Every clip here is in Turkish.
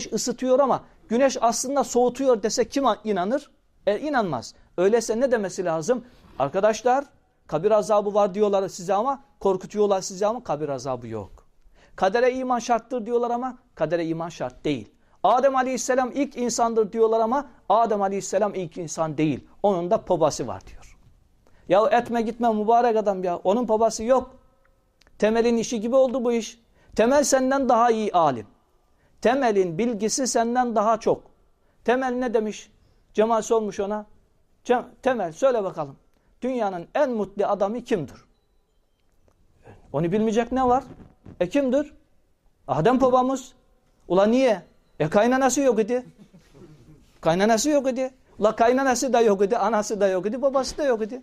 güneş ısıtıyor ama güneş aslında soğutuyor dese kim inanır? E inanmaz. Öyleyse ne demesi lazım? Arkadaşlar kabir azabı var diyorlar size ama korkutuyorlar size ama kabir azabı yok. Kadere iman şarttır diyorlar ama kadere iman şart değil. Adem aleyhisselam ilk insandır diyorlar ama Adem aleyhisselam ilk insan değil. Onun da babası var diyor. Ya etme gitme mübarek adam ya. Onun babası yok. Temel'in işi gibi oldu bu iş. Temel senden daha iyi alim. Temel'in bilgisi senden daha çok. Temel ne demiş? Cemal sormuş ona. Temel söyle bakalım. Dünyanın en mutlu adamı kimdir? Onu bilmeyecek ne var? E kimdir? Adem babamız. Ula niye? E kaynanası yok idi. Kaynanası yok idi. Ula kaynanası da yok idi, anası da yok idi, babası da yok idi.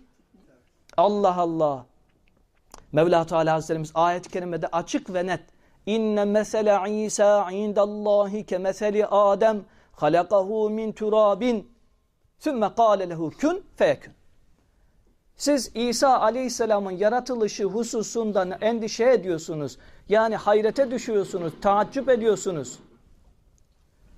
Allah Allah. Mevla Teala Hazretlerimiz ayet-i kerimede açık ve net. İnne mesele İsa indallahi ke meseli Adem halakahu min turabin sümme kâle lehu kün feyekün. Siz İsa Aleyhisselam'ın yaratılışı hususundan endişe ediyorsunuz. Yani hayrete düşüyorsunuz, taaccüp ediyorsunuz.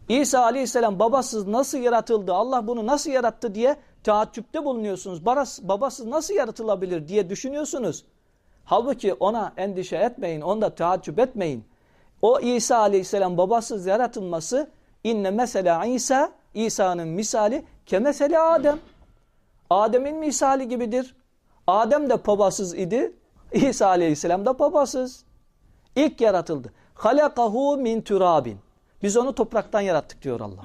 İsa Aleyhisselam babasız nasıl yaratıldı, Allah bunu nasıl yarattı diye taaccüpte bulunuyorsunuz. Babasız nasıl yaratılabilir diye düşünüyorsunuz. Halbuki ona endişe etmeyin, onda taaccüp etmeyin. O İsa Aleyhisselam babasız yaratılması inne mesela İsa, İsa'nın misali kemeseli Adem. Adem'in misali gibidir. Adem de babasız idi. İsa Aleyhisselam da babasız. İlk yaratıldı. Halakahu min turabin. Biz onu topraktan yarattık diyor Allah.